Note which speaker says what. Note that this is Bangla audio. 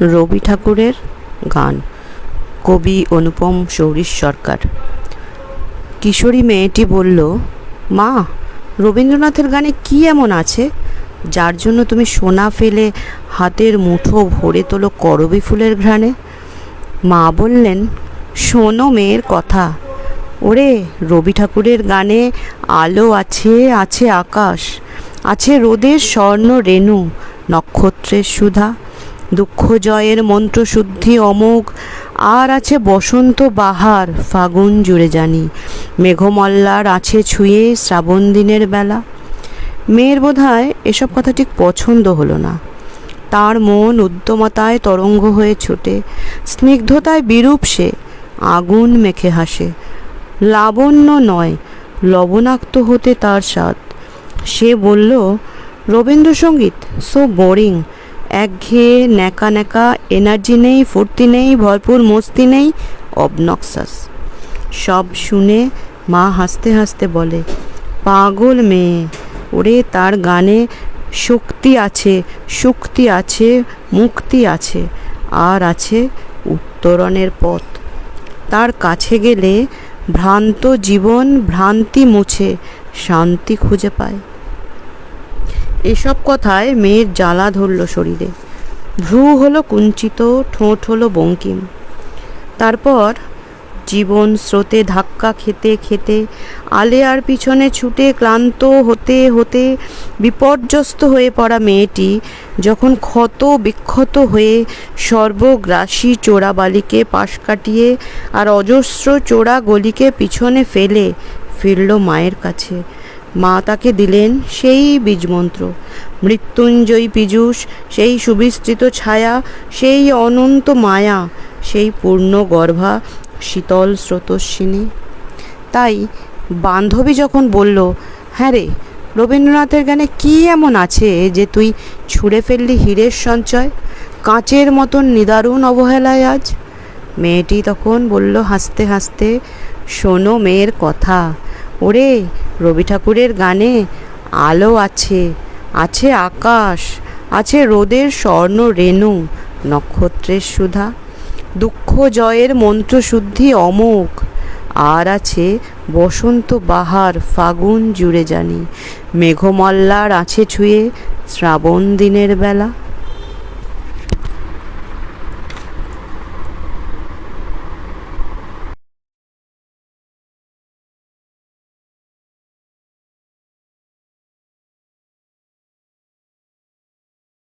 Speaker 1: রবি ঠাকুরের গান। কবি অনুপম সৌরীশ সরকার। কিশোরী মেয়েটি বলল, মা, রবীন্দ্রনাথের গানে কি এমন আছে? যার জন্য তুমি সোনা ফেলে হাতের মুঠো ভরে তোলো করবী ফুলের ঘ্রাণে? মা বললেন, শোনো মেয়ের কথা। ওরে, রবি ঠাকুরের গানে আলো আছে আছে আকাশ, আছে রোদের স্বর্ণ রেণু, নক্ষত্রের সুধা দুঃখ জয়ের মন্ত্রশুদ্ধি অমোঘ, আর আছে বসন্ত বাহার, ফাগুন জুড়ে জানি। মেঘমল্লার আছে ছুঁয়ে শ্রাবণ দিনের বেলা। মেয়ের বোধহয় এসব কথা ঠিক পছন্দ হলো না। তার মন উদ্যমতায় তরঙ্গ হয়ে ছোটে, স্নিগ্ধতায় বিরূপ সে, আগুন মেখে হাসে। লাবণ্য নয়, লবণাক্ত হতে তার স্বাদ। সে বলল, রবীন্দ্রসঙ্গীত সো বোরিং একঘেয়ে ন্যাকা ন্যাকা এনার্জি নেই, ফুর্তি নেই, ভরপুর মস্তি নেই অবনক্সাস সব শুনে মা হাসতে হাসতে বলে, পাগল মেয়ে, ওরে তার গানে শক্তি আছে শক্তি আছে, মুক্তি আছে, আর আছে উত্তরণের পথ। তার কাছে গেলে ভ্রান্ত জীবন ভ্রান্তি মুছে, শান্তি খুঁজে পায়। এসব কথায় মেয়ের জ্বালা ধরল শরীরে। ভ্রু হলো কুঞ্চিত, ঠোঁট হলো বঙ্কিম। তারপর জীবন স্রোতে ধাক্কা খেতে খেতে আলেয়ার পিছনে ছুটে ক্লান্ত হতে হতে বিপর্যস্ত হয়ে পড়া মেয়েটি যখন ক্ষত বিক্ষত হয়ে সর্বগ্রাসী চোরাবালিকে পাশ কাটিয়ে আর অজস্র চোরা গলিকে পিছনে ফেলে, ফিরল মায়ের কাছে। মা তাকে দিলেন সেই বীজমন্ত্র। মৃত্যুঞ্জয়ী পীযূষ, সেই সুবিস্তৃত ছায়া, সেই অনন্ত মায়া, সেই পূর্ণ গর্ভা, শীতল স্রোতস্বিনী। তাই বান্ধবী যখন বলল হ্যাঁ রে, রবীন্দ্রনাথের গানে কি এমন আছে যে তুই ছুঁড়ে ফেললি হীরের সঞ্চয়? কাঁচের মতন নিদারুণ অবহেলায় আজ? মেয়েটি তখন বলল হাসতে হাসতে, শোনো মেয়ের কথা ওরে রবি ঠাকুরের গানে আলো আছে আছে আকাশ, আছে রোদের স্বর্ণ রেণু, নক্ষত্রের সুধা, দুঃখ জয়ের মন্ত্রশুদ্ধি অমোঘ, আর আছে বসন্ত বাহার ফাগুন জুড়ে জানি, মেঘমল্লার আছে ছুঁয়ে শ্রাবণ দিনের বেলা।